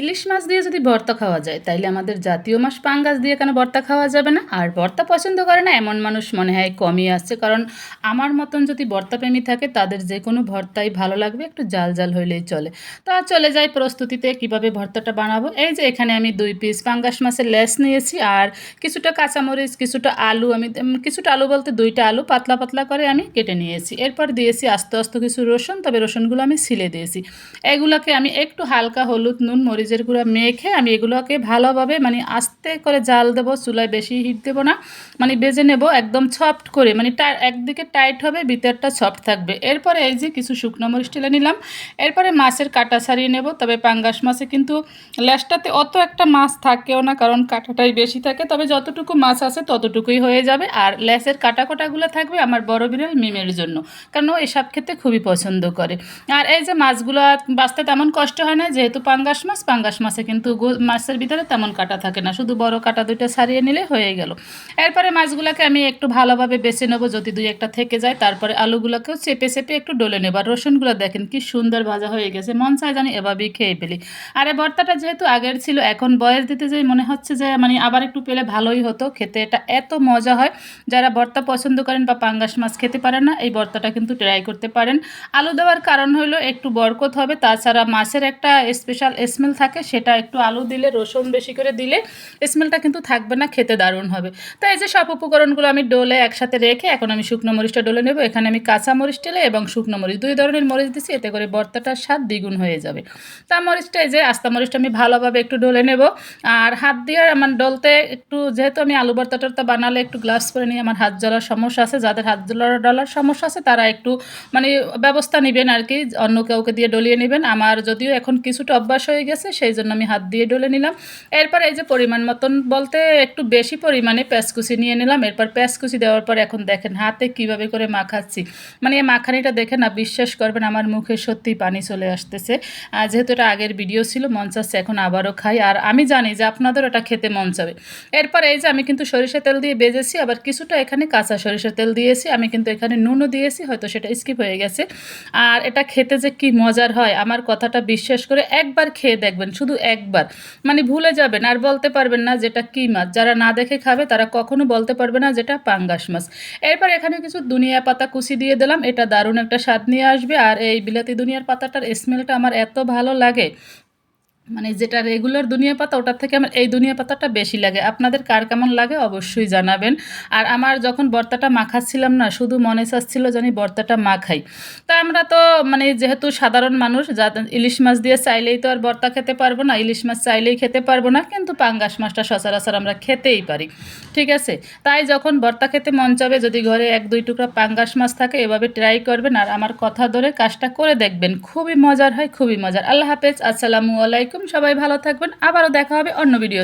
ইলিশ মাছ দিয়ে যদি ভর্তা খাওয়া যায়, তাইলে আমাদের জাতীয় মাছ পাঙ্গাস দিয়ে কেন ভর্তা খাওয়া যাবে না? আর ভর্তা পছন্দ করে না এমন মানুষ মনে হয় কমই আসছে। কারণ আমার মতন যদি ভর্তা প্রেমী থাকে, তাদের যে কোনো ভর্তাই ভালো লাগবে, একটু জাল জাল হইলেই চলে। তা চলে যাই প্রস্তুতিতে কীভাবে ভর্তাটা বানাবো। এই যে এখানে আমি দুই পিস পাঙ্গাস মাছের লেস নিয়েছি, আর কিছুটা কাঁচামরিচ, কিছুটা আলু, আমি কিছুটা আলু বলতে দুইটা আলু পাতলা পাতলা করে আমি কেটে নিয়েছি। এরপর দিয়েছি আস্তে আস্তে কিছু রসুন, তবে রসুনগুলো আমি ছিলে দিয়েছি। এগুলোকে আমি একটু হালকা হলুদ নুন মরিচের গুঁড়া মেখে আমি এগুলোকে ভালোভাবে মানে আস্তে করে জাল দেবো, চুলায় বেশি হিট দেবো না মানে বেজে নেব একদম সফট করে মানে একদিকে টাইট হবে, ভিতরটা সফট থাকবে। এরপরে এই যে কিছু শুকনো মরিচ টেলে নিলাম, এরপরে মাছের কাটা ছাড়িয়ে নেব, তবে পাঙ্গাস মাছে কিন্তু ল্যাসটাতে অত একটা মাছ থাকেও না, কারণ কাঁটাটাই বেশি থাকে, তবে যতটুকু মাছ আছে ততটুকুই হয়ে যাবে, আর ল্যাসের কাটা কোটাগুলো থাকবে আমার বড় বিড়াল মিমের জন্য, কারণ ও এসব খেতে খুবই পছন্দ করে। আর এই যে মাছগুলো বাঁচতে তেমন কষ্ট হয় না, যেহেতু পাঙ্গাস মাছ পাঙ্গাস মাছে কিন্তু মাছের ভিতরে তেমন কাটা থাকে না। শুধু বড় কাটা দুইটা ছাড়িয়ে নিলে হয়ে গেল। এরপরে মাছগুলোকে আমি একটু ভালোভাবে বেছে নেব যদি দুই একটা থেকে যায়। তারপরে আলুগুলোকেও চেপে চেপে একটু ডলে নেব। আর রসুনগুলো দেখেন কি সুন্দর ভাজা হয়ে গেছে। মন চায় জানি এভাবেই খেয়ে ফেলি। আর এই ভর্তাটা যেহেতু আগের ছিল, এখন বয়স দিতে যেয়ে মনে হচ্ছে যে মানে আবার একটু পেলে ভালোই হতো। খেতে এটা এত মজা হয়। যারা ভর্তা পছন্দ করেন বা পাঙ্গাস মাছ খেতে পারেন না, এই ভর্তাটা কিন্তু ট্রাই করতে পারেন। আলু দেওয়ার কারণ হলো একটু বরকত হবে। তাছাড়া মাছের একটা স্পেশাল স্মেল থাকে, সেটা একটু আলু দিলে, রসুন বেশি করে দিলে স্মেলটা কিন্তু থাকবে না, খেতে দারুণ হবে। তো এই যে সব উপকরণগুলো আমি ডোলে একসাথে রেখে এখন আমি শুকনো মরিচটা ডলে নেব। এখানে আমি কাঁচা মরিচ টেলে এবং শুকনো মরিচ, দুই ধরনের মরিচ দিচ্ছি এতে করে ভর্তাটার স্বাদ দ্বিগুণ হয়ে যাবে। তা মরিচটা এই যে, আস্তা মরিচটা আমি ভালোভাবে একটু ডলে নেব। আর হাত দিয়ে আমার ডলতে একটু, যেহেতু আমি আলু ভর্তা টর্তা বানালে একটু গ্লাভস পরে নিয়ে আমার হাত জ্বলার সমস্যা আছে, যাদের হাত জ্বলার ডলার সমস্যা আছে, তারা একটু মানে ব্যবস্থা নেবেন আর কি, অন্য কাউকে দিয়ে ডলিয়ে নেবেন। আমার যদিও এখন কিছুটা অভ্যাস হয়ে গেছে সেই জন্য আমি হাত দিয়ে ডলে নিলাম। এরপর এই যে পরিমাণ মতন বলতে একটু বেশি পরিমাণে পেঁয়াজকুচি নিয়ে নিলাম। এরপর পেঁয়াজকুচি দেওয়ার পর এখন দেখেন হাতে কীভাবে করে মাখাচ্ছি। মানে এই মাখানিটা দেখে না, বিশ্বাস করবেন আমার মুখে সত্যি পানি চলে আসতেছে। আর যেহেতু এটা আগের ভিডিও ছিল, মন চাচ্ছে এখন আবারও খাই। আর আমি জানি যে আপনাদের এটা খেতে মন চাবে। এরপর এই যে আমি কিন্তু সরিষা তেল দিয়ে বেজেছি, আবার কিছুটা এখানে কাঁচা সরিষা তেল দিয়েছি। আমি কিন্তু এখানে নুনও দিয়েছি, হয়তো সেটা স্কিপ হয়ে গেছে। আর এটা খেতে যে কি মজার হয়, আমার কথাটা বিশ্বাস করে একবার খেয়ে দেখবেন, শুধু একবার। মানে ভুলে যাবেন, আর বলতে পারবেন না যেটা কী মাছ। যারা না দেখে খাবে, তারা কখনো বলতে পারবে না যেটা পাঙ্গাস মাছ। এরপর এখানে কিছু দুনিয়া পাতা কুচি দিয়ে দিলাম। এটা দারুণ একটা স্বাদ নিয়ে আসবে। আর এই বিলাতি দুনিয়ার পাতাটার স্মেলটা আমার এত ভালো লাগে। মানে যেটা রেগুলার দুনিয়া পাতা, ওটার থেকে আমার এই দুনিয়া পাতাটা বেশি লাগে। আপনাদের কার কেমন লাগে অবশ্যই জানাবেন। আর আমার যখন বর্তাটা মাখাচ্ছিলাম না, শুধু মনে চাচ্ছিল জানি বর্তাটা মাখাই। তা আমরা তো মানে যেহেতু সাধারণ মানুষ, যা ইলিশ মাছ দিয়ে চাইলেই তো আর বর্তা খেতে পারব না, ইলিশ মাছ চাইলেই খেতে পারব না, কিন্তু পাঙ্গাস মাছটা সচরাচর আমরা খেতেই পারি। ঠিক আছে? তাই যখন বর্তা খেতে মন চাবে, যদি ঘরে এক দুই টুকরা পাঙ্গাস মাছ থাকে, এভাবে ট্রাই করবেন। আর আমার কথা ধরে কাজটা করে দেখবেন। খুবই মজার হয়, খুবই মজার। আল্লাহ হাফেজ। আসসালামু আলাইকুম সবাই ভালো থাকবেন আবারও দেখা হবে অন্য ভিডিও